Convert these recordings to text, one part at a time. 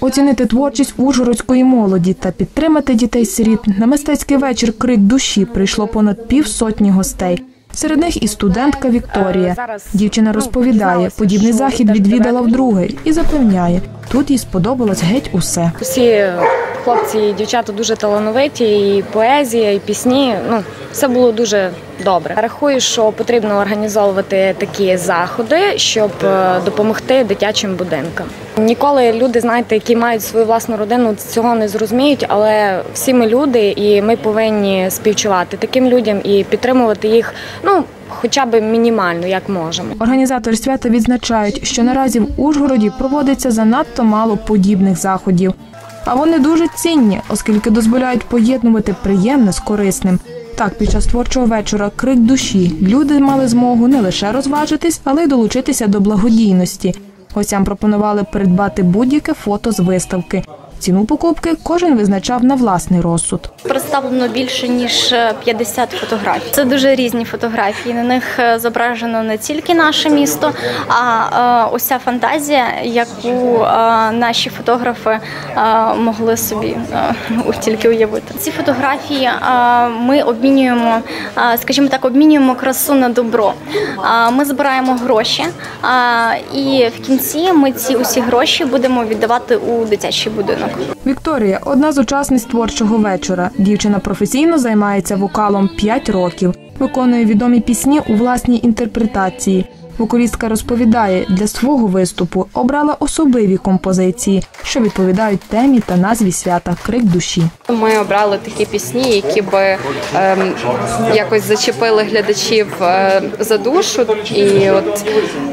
Оцінити творчість ужгородської молоді та підтримати дітей-сиріт на мистецький вечір Крик душі прийшло понад півсотні гостей. Серед них і студентка Вікторія. Дівчина розповідає, подібний захід відвідала вдруге і запевняє, тут їй сподобалось геть усе. Всі хлопці і дівчата дуже талановиті, і поезія, і пісні. Ну, все було дуже добре. Рахую, що потрібно організовувати такі заходи, щоб е, допомогти дитячим будинкам. Ніколи люди, знаєте, які мають свою власну родину, цього не зрозуміють, але всі ми люди, і ми повинні співчувати таким людям і підтримувати їх, ну хоча б мінімально, як можемо. Організатори свята відзначають, що наразі в Ужгороді проводиться занадто мало подібних заходів. А вони дуже цінні, оскільки дозволяють поєднувати приємне з корисним. Так, під час творчого вечора Крик душі люди мали змогу не лише розважитись, але й долучитися до благодійності. Гостям пропонували придбати будь-яке фото з виставки. Ціну покупки кожен визначав на власний розсуд. Представлено більше ніж 50 фотографій. Це дуже різні фотографії. На них е, зображено не тільки наше місто, а е, ця фантазія, яку е, наші фотографи е, могли собі е, тільки уявити. Ці фотографії е, ми обмінюємо, е, скажімо так, обмінюємо красу на добро. Е, Ми збираємо гроші, е, і в кінці ми ці усі гроші будемо віддавати у дитячий будинок. Вікторія одна з учасниць творчого вечора. Дівчина професійно займається вокалом 5 років, виконує відомі пісні у власній інтерпретації. Вокалістка розповідає, для свого виступу обрала особливі композиції, що відповідають темі та назві свята Крик душі. Ми обрали такі пісні, які би ем, якось зачепили глядачів е, за душу, і от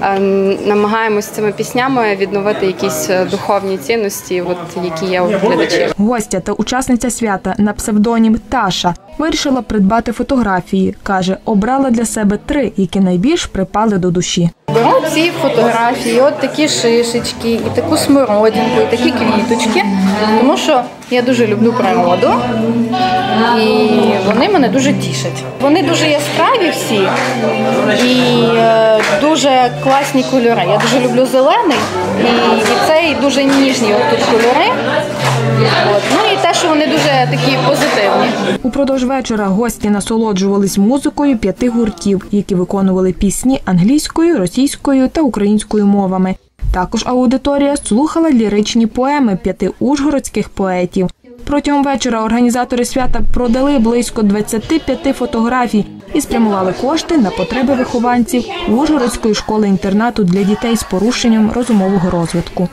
ем, намагаємось цими піснями відновити якісь е, духовні цінності, от які є у глядачів. Гостя та учасниця свята на псевдонім Таша вирішила придбати фотографії. каже, обрала для себе три, які найбільш припали до душі. Беру ці фотографії, от такі шишечки, і таку смородинку, і такі квіточки, тому що я дуже люблю природу, і вони мене дуже тішать. Вони дуже яскраві всі і е, дуже класні кольори. Я дуже люблю зелений, і, цей дуже ніжні от тут кольори. От. Що вони дуже такі позитивні. Упродовж вечора гості насолоджувались музикою п'яти гуртів, які виконували пісні англійською, російською та українською мовами. Також аудиторія слухала ліричні поеми п'яти ужгородських поетів. Протягом вечора організатори свята продали близько 25 фотографій і спрямували кошти на потреби вихованців Ужгородської школи інтернату для дітей з порушенням розумового розвитку.